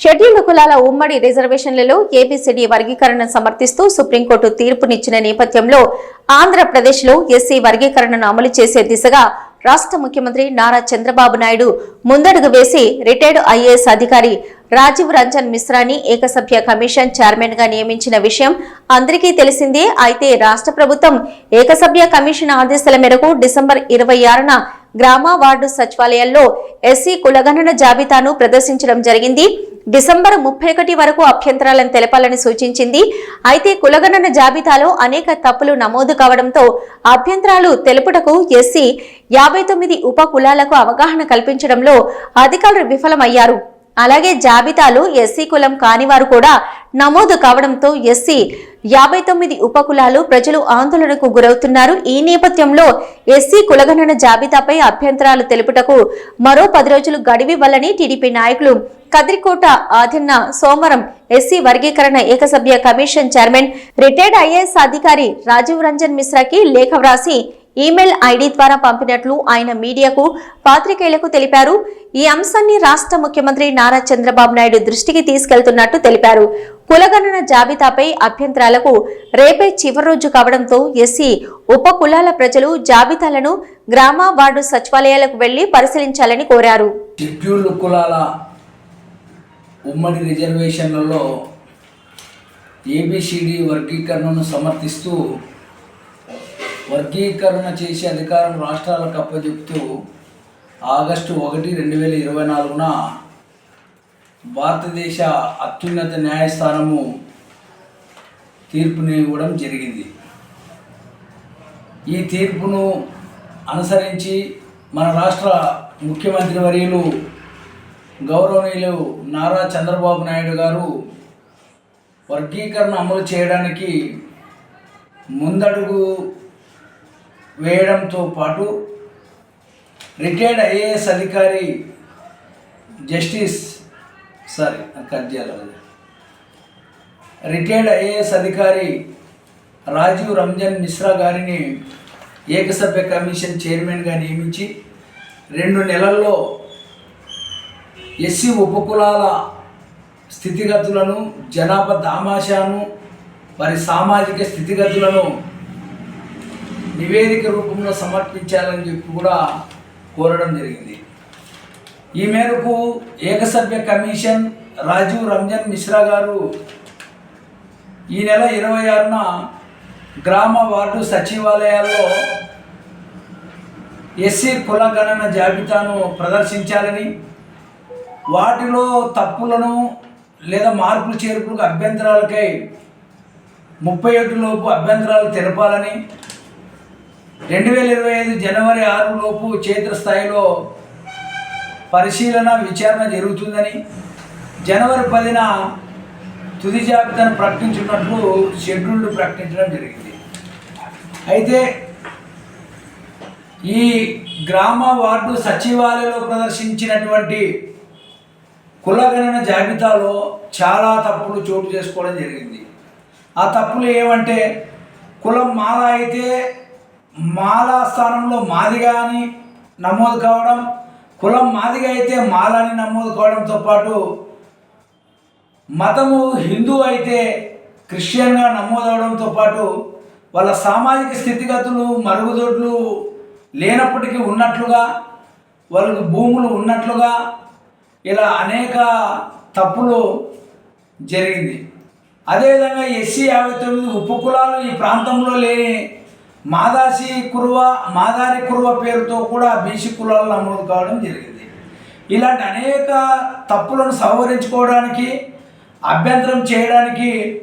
Scheduled కులాల ఉమ్మడి రిజర్వేషన్లలో ABCD వర్గీకరణ సమర్థిస్తూ సుప్రీంకోర్టు తీర్పునిచ్చిన నేపథ్యంలో ఆంధ్రప్రదేశ్లో ఎస్సీ వర్గీకరణను అమలు చేసే దిశగా రాష్ట్ర ముఖ్యమంత్రి నారా చంద్రబాబు నాయుడు ముందడుగు వేసి రిటైర్డ్ ఐఏఎస్ అధికారి రాజీవ్ రంజన్ మిశ్రాని ఏకసభ్య కమిషన్ చైర్మన్గా నియమించిన విషయం అందరికీ తెలిసిందే. అయితే రాష్ట్ర ప్రభుత్వం ఏకసభ్య కమిషన్ ఆదేశాల మేరకు డిసెంబర్ ఇరవై ఆరున గ్రామ వార్డు సచివాలయాల్లో ఎస్సీ కులగణన జాబితాను ప్రదర్శించడం జరిగింది. డిసెంబర్ ముప్పై ఒకటి వరకు అభ్యంతరాలను తెలపాలని సూచించింది. అయితే కులగణన జాబితాలో అనేక తప్పులు నమోదు కావడంతో అభ్యంతరాలు తెలుపుటకు ఎస్సీ యాభై తొమ్మిది ఉప కులాలకు అవగాహన కల్పించడంలో అధికారులు విఫలమయ్యారు. అలాగే జాబితాలో ఎస్సీ కులం కాని వారు కూడా నమోదు కావడంతో ఎస్సీ యాభై తొమ్మిది ఉపకులాలు ప్రజలు ఆందోళనకు గురవుతున్నారు. ఈ నేపథ్యంలో ఎస్సీ కులగణన జాబితాపై అభ్యంతరాలు తెలుపుటకు మరో పది రోజులు గడివివ్వాలని టీడీపీ నాయకులు కదిరికోట ఆదిన్న సోమవారం ఎస్సీ వర్గీకరణ ఏకసభ్య కమిషన్ చైర్మన్ రిటైర్డ్ ఐఏఎస్ అధికారి రాజీవ్ రంజన్ మిశ్రాకి లేఖ వ్రాసి ఈమెయిల్ ఐడి ద్వారా పంపినట్లు ఆయన మీడియాకు పాత్రికేయులకు తెలిపారు. ఈ అంశాన్ని రాష్ట్ర ముఖ్యమంత్రి నారా చంద్రబాబు నాయుడు దృష్టికి తీసుకెళ్తున్నట్టు తెలిపారు. కులగణన జాబితాపై అభ్యంతరాలకు రేపే చివరి రోజు కావడంతో ఎస్సీ ఉప కులాల ప్రజలు జాబితాలను గ్రామ వార్డు సచివాలయాలకు వెళ్ళి పరిశీలించాలని కోరారు. కులాల ఉమ్మడి రిజర్వేషన్లలో ఏబిసిడి వర్గీకరణను సమర్థిస్తూ వర్గీకరణ చేసే అధికారం రాష్ట్రాలకు అప్పచెప్తూ ఆగస్టు ఒకటి రెండు వేల ఇరవై నాలుగున భారతదేశ అత్యున్నత న్యాయస్థానము తీర్పుని ఇవ్వడం జరిగింది. ఈ తీర్పును అనుసరించి మన రాష్ట్ర ముఖ్యమంత్రి వర్యులు గౌరవనీయులు నారా చంద్రబాబు నాయుడు గారు వర్గీకరణ అమలు చేయడానికి ముందడుగు వేయడంతో పాటు రిటైర్డ్ ఐఏఎస్ అధికారి జస్టిస్ సారీ కట్ చేయాలి రిటైర్డ్ ఐఏఎస్ అధికారి రాజీవ్ రంజన్ మిశ్రా గారిని ఏకసభ్య కమిషన్ చైర్మన్గా నియమించి రెండు నెలల్లో ఎస్సీ ఉపకులాల స్థితిగతులను జనాభా దామాషాను వారి సామాజిక స్థితిగతులను నివేదిక రూపంలో సమర్పించాలని చెప్పి కూడా కోరడం జరిగింది. ఈ మేరకు ఏకసభ్య కమిషన్ రాజీవ్ రంజన్ మిశ్రా గారు ఈ నెల ఇరవై ఆరున గ్రామ వార్డు సచివాలయాల్లో ఎస్సీ కుల గణన జాబితాను ప్రదర్శించాలని వాటిలో తప్పులను లేదా మార్పులు చేర్పులకు అభ్యంతరాలకై ముప్పై లోపు అభ్యంతరాలు తెలపాలని రెండు వేల ఇరవై ఐదు జనవరి ఆరు లోపు క్షేత్రస్థాయిలో పరిశీలన విచారణ జరుగుతుందని జనవరి పదిన తుది జాబితాను ప్రకటించున్నట్లు షెడ్యూల్డ్ ప్రకటించడం జరిగింది. అయితే ఈ గ్రామ వార్డు సచివాలయంలో ప్రదర్శించినటువంటి కులగణన జాబితాలో చాలా తప్పులు చోటు చేసుకోవడం జరిగింది. ఆ తప్పులు ఏమంటే కులం మాల అయితే మాలా స్థానంలో మాదిగా అని నమోదు కావడం కులం మాదిగా అయితే మాలని నమోదు కావడంతో పాటు మతము హిందూ అయితే క్రిస్టియన్గా నమోదవడంతో పాటు వాళ్ళ సామాజిక స్థితిగతులు మరుగుదొడ్లు లేనప్పటికీ ఉన్నట్లుగా వాళ్ళకు భూములు ఉన్నట్లుగా ఇలా అనేక తప్పులు జరిగింది. అదేవిధంగా ఎస్సీ యాభై తొమ్మిది ఉపకులాలు ఈ ప్రాంతంలో లేని మాదాసి కురువ మాదారి కురువ పేరుతో కూడా బీసీ కులాలు నమోదు కావడం జరిగింది. ఇలాంటి అనేక తప్పులను సవరించుకోవడానికి అభ్యంతరం చేయడానికి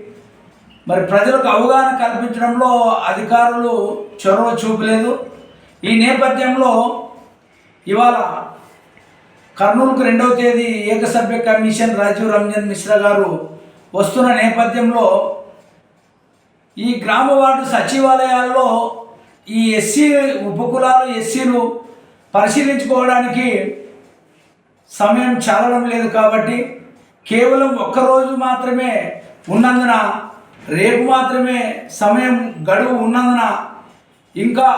మరి ప్రజలకు అవగాహన కల్పించడంలో అధికారులు చొరవ చూపలేదు. ఈ నేపథ్యంలో ఇవాళ కర్నూలుకు రెండవ తేదీ ఏకసభ్య కమిషన్ రాజీవ్ రంజన్ మిశ్రా గారు వస్తున్న నేపథ్యంలో ఈ గ్రామ వార్డు సచివాలయాల్లో ఈ ఎస్సీ ఉపకులాలు ఎస్సీలు పరిశీలించుకోవడానికి సమయం చాలడం లేదు కాబట్టి కేవలం ఒక్కరోజు మాత్రమే ఉన్నందున రేపు మాత్రమే సమయం గడువు ఉన్నందున ఇంకా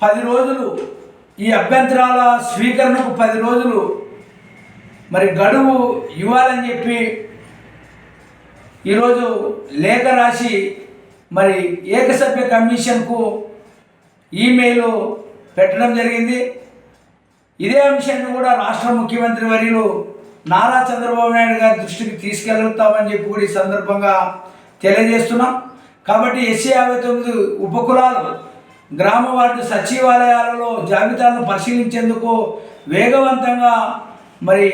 పది రోజులు ఈ అభ్యంతరాల స్వీకరణకు పది రోజులు మరి గడువు ఇవ్వాలని చెప్పి ఈరోజు లేఖ రాసి మరి ఏకసభ్య కమిషన్కు ఈమెయిల్ పెట్టడం జరిగింది. ఇదే అంశాన్ని కూడా రాష్ట్ర ముఖ్యమంత్రి వర్యులు నారా చంద్రబాబు నాయుడు గారి దృష్టికి తీసుకెళ్తామని చెప్పి కూడా ఈ సందర్భంగా తెలియజేస్తున్నాం. కాబట్టి ఎస్సీ యాభై తొమ్మిది ఉపకులాలు గ్రామ వార్డు సచివాలయాలలో జాబితాలను పరిశీలించేందుకు వేగవంతంగా మరి